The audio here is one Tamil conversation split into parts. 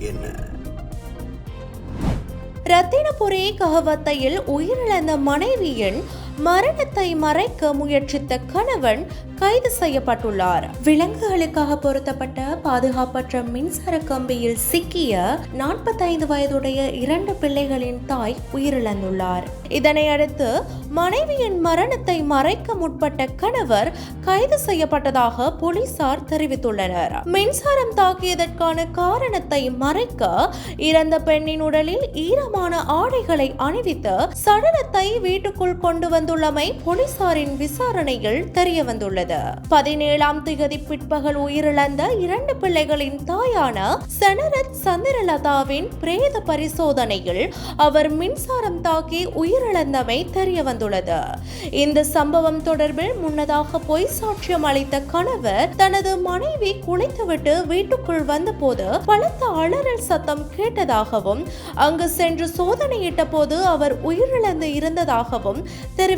என்ன? ரத்தினபுரி கஹவத்தையில் உயிரிழந்த மனைவியின் மரணத்தை மறைக்க முயற்சித்த கணவன் கைது செய்யப்பட்டுள்ளார். விலங்குகளுக்காக பொருத்தப்பட்ட பாதுகாப்பற்ற மின்சார கம்பியில் சிக்கிய நாற்பத்தைந்து வயதுடைய இரண்டு பிள்ளைகளின் தாய் உயிரிழந்துள்ளார். இதனையடுத்து மனைவியின் மரணத்தை மறைக்க முற்பட்ட கணவர் கைது செய்யப்பட்டதாக போலீசார் தெரிவித்துள்ளனர். மின்சாரம் தாக்கியதற்கான காரணத்தை மறைக்க இறந்த பெண்ணின் உடலில் ஈரமான ஆடைகளை அணிவித்து சடலத்தை வீட்டுக்குள் கொண்டு வந்துள்ளமை போலீசாரின் விசாரணையில் தெரிய வந்துள்ளது பதினேழாம் திகதி பிற்பகல் உயிரிழந்த இரண்டு பிள்ளைகளின் தாயான செனரத் சந்திரலதாவின் பிரேத பரிசோதனையில் அவர் மின்சாரம் தாக்கி உயிரிழந்தமை தெரிய வந்துள்ளது இந்த சம்பவம் தொடர்பில் முன்னதாக பொய் சாட்சியம் அளித்த கணவர் தனது மனைவி குளித்துவிட்டு வீட்டுக்குள் வந்தபோது பலத்த அலறல் சத்தம் கேட்டதாகவும் அங்கு சென்று சோதனையிட்ட போது அவர் உயிரிழந்து இருந்ததாகவும்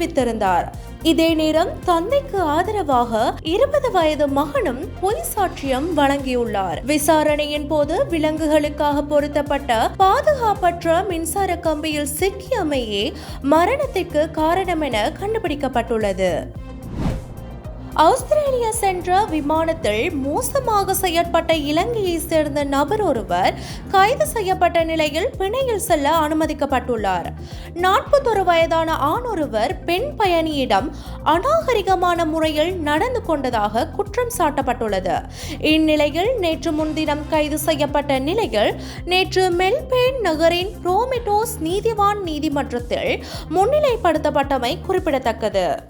தெரிவித்திருந்தார். இதே நேரம் தந்தைக்கு ஆதரவாக இருபது வயது மகனும் பொய் சாட்சியம் வழங்கியுள்ளார். விசாரணையின் போது விலங்குகளுக்காக பொருத்தப்பட்ட பாதுகாப்பற்ற மின்சார கம்பியில் சிக்கியமையே மரணத்திற்கு காரணம் என கண்டுபிடிக்கப்பட்டுள்ளது. ஆஸ்திரேலியா சென்ற விமானத்தில் மோசமாக செயற்பட்ட இலங்கையை சேர்ந்த நபர் ஒருவர் கைது செய்யப்பட்ட நிலையில் பிணையில் செல்ல அனுமதிக்கப்பட்டுள்ளார். நாற்பத்தொரு வயதான ஆண் ஒருவர் பெண் பயணியிடம் அநாகரிகமான முறையில் நடந்து கொண்டதாக குற்றம் சாட்டப்பட்டுள்ளது. இந்நிலையில் நேற்று முன்தினம் கைது செய்யப்பட்ட நிலையில் நேற்று மெல்பேன் நகரின் புரோமெட்டோஸ் நீதிவான் நீதிமன்றத்தில் முன்னிலைப்படுத்தப்பட்டமை குறிப்பிடத்தக்கது.